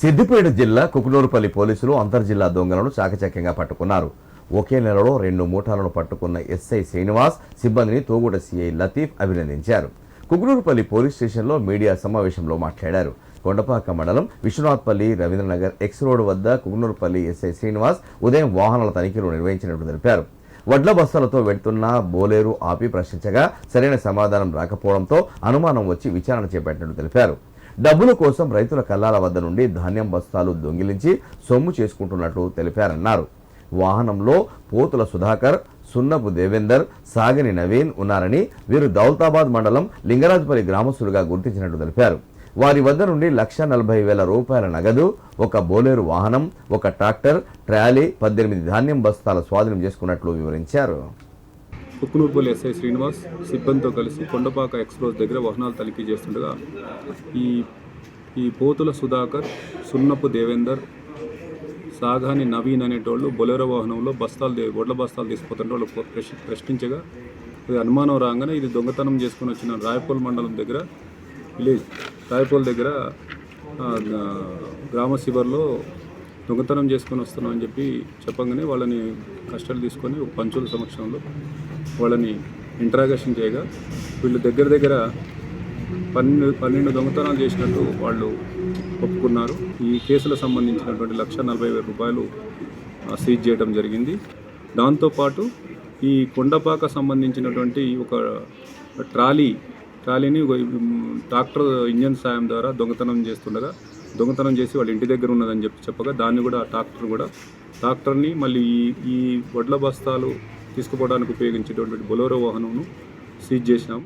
సిద్దిపేట జిల్లా కుకునూరుపల్లి పోలీసులు అంతర్జిల్లా దొంగలను చాకచక్యంగా పట్టుకున్నారు. ఒకే నెలలో రెండు మూటాలను పట్టుకున్న ఎస్ఐ శ్రీనివాస్ సిబ్బందిని తోగుట సిఐ లతీఫ్ అభినందించారు. కుకునూరుపల్లి పోలీస్ స్టేషన్లో మీడియా సమావేశంలో మాట్లాడారు. కొండపాక మండలం విశ్వనాథ్పల్లి రవీంద్రనగర్ ఎక్స్ రోడ్ వద్ద కుకునూరుపల్లి ఎస్ఐ శ్రీనివాస్ ఉదయం వాహనాల తనిఖీలు నిర్వహించినట్టు తెలిపారు. వడ్ల బస్తాలతో వెళ్తున్న బోలేరు ఆపి ప్రశ్నించగా సరైన సమాధానం రాకపోవడంతో అనుమానం వచ్చి విచారణ చేపట్టినట్టు తెలిపారు. డబ్బుల కోసం రైతుల కల్లాల వద్ద నుండి ధాన్యం బస్తాలు దొంగిలించి సొమ్ము చేసుకుంటున్నట్లు తెలిపారన్నారు. వాహనంలో పోతుల సుధాకర్ సున్నపు దేవేందర్ సాగని నవీన్ ఉన్నారని వీరు దౌలతాబాద్ మండలం లింగరాజుపల్లి గ్రామస్తులుగా గుర్తించినట్టు తెలిపారు. వారి వద్ద నుండి లక్ష నలభై వేల రూపాయల నగదు ఒక బోలేరు వాహనం ఒక ట్రాక్టర్ ట్రాలీ పద్దెనిమిది ధాన్యం బస్తాల స్వాధీనం చేసుకున్నట్లు వివరించారు. ఉక్కునూర్పల్లి ఎస్ఐ శ్రీనివాస్ సిబ్బందితో కలిసి కొండపాక ఎక్స్ప్రెస్ దగ్గర వాహనాలు తనిఖీ చేస్తుండగా ఈ ఈ పోతుల సుధాకర్ సున్నపు దేవేందర్ సాగాని నవీన్ అనేటోళ్ళు బొలెరో వాహనంలో బస్తాలు వడ్ల బస్తాలు తీసుకుపోతుంటే వాళ్ళు ప్రశ్న- ప్రశ్నించగా ఇది అనుమానం రాగానే ఇది దొంగతనం చేసుకుని వచ్చిన రాయపోల్ మండలం దగ్గర విలేజ్ రాయపోల్ దగ్గర గ్రామ శివర్లో దొంగతనం చేసుకొని వస్తున్నాం అని చెప్పి చెప్పగానే వాళ్ళని కష్టాలు తీసుకొని పంచుల సమక్షంలో వాళ్ళని ఇంట్రాగేషన్ చేయగా వీళ్ళు దగ్గర దగ్గర పన్నెండు పన్నెండు దొంగతనాలు చేసినట్టు వాళ్ళు ఒప్పుకున్నారు. ఈ కేసులకు సంబంధించినటువంటి లక్ష నలభై వేల రూపాయలు సీజ్ చేయడం జరిగింది. దాంతోపాటు ఈ కొండపాక సంబంధించినటువంటి ఒక ట్రాలీ ట్రాలీని ఒక, ట్రాక్టర్ ఇంజన్ సాయం ద్వారా దొంగతనం చేస్తుండగా దొంగతనం చేసి వాళ్ళ ఇంటి దగ్గర ఉన్నదని చెప్పి చెప్పగా దాన్ని కూడా ఆ ట్రాక్టర్ కూడా ట్రాక్టర్ని మళ్ళీ ఈ ఈ వడ్ల బస్తాలు తీసుకుపోవడానికి ఉపయోగించేటటువంటి బొలోరో వాహనంను సీజ్ చేసినాం.